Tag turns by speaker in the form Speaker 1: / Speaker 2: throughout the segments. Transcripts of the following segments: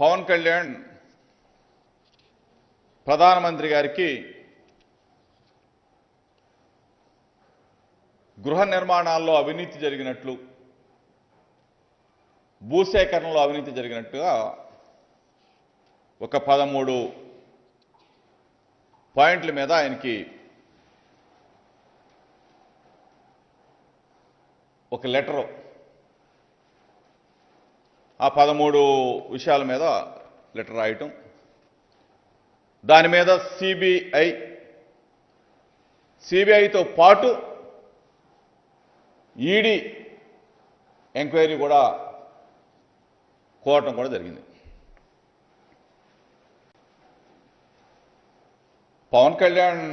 Speaker 1: పవన్ కళ్యాణ్ ప్రధానమంత్రి గారికి గృహ నిర్మాణాల్లో అవినీతి జరిగినట్లు భూసేకరణలో అవినీతి జరిగినట్టుగా ఒక పదమూడు పాయింట్ల మీద ఆయనకి ఒక లెటరు ఆ పదమూడు విషయాల మీద లెటర్ రాయటం. దాని మీద సిబిఐ సిబిఐతో పాటు ఈడీ ఎంక్వైరీ కూడా కోరటం కూడా జరిగింది. పవన్ కళ్యాణ్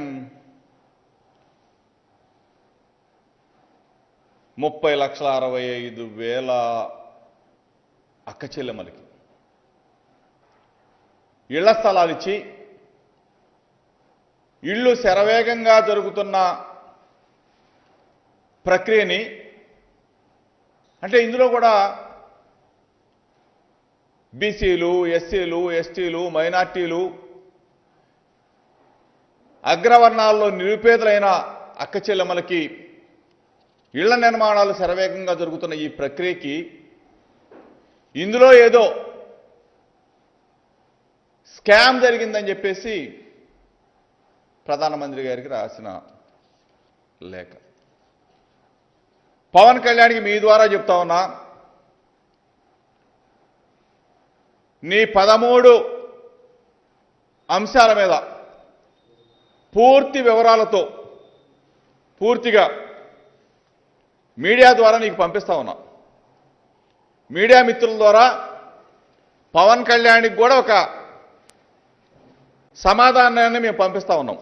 Speaker 1: ముప్పై లక్షల అరవై ఐదు వేల అక్క చెల్లెమ్మలకి ఇళ్ళ స్థలాలు ఇచ్చి ఇళ్ళు శరవేగంగా జరుగుతున్న ప్రక్రియని అంటే ఇందులో కూడా బీసీలు ఎస్సీలు ఎస్టీలు మైనార్టీలు అగ్రవర్ణాల్లో నిరుపేదలైన అక్క చెల్లెమ్మలకి ఇళ్ళ నిర్మాణాలు శరవేగంగా జరుగుతున్న ఈ ప్రక్రియకి ఇందులో ఏదో స్కామ్ జరిగిందని చెప్పేసి ప్రధానమంత్రి గారికి రాసిన లేఖ. పవన్ కళ్యాణ్కి మీ ద్వారా చెప్తా ఉన్నా నీ పదమూడు అంశాల మీద పూర్తి వివరాలతో పూర్తిగా మీడియా ద్వారా నీకు పంపిస్తా ఉన్నా. మీడియా మిత్రుల ద్వారా పవన్ కళ్యాణ్కి కూడా ఒక సమాధానాన్ని మేము పంపిస్తా ఉన్నాం.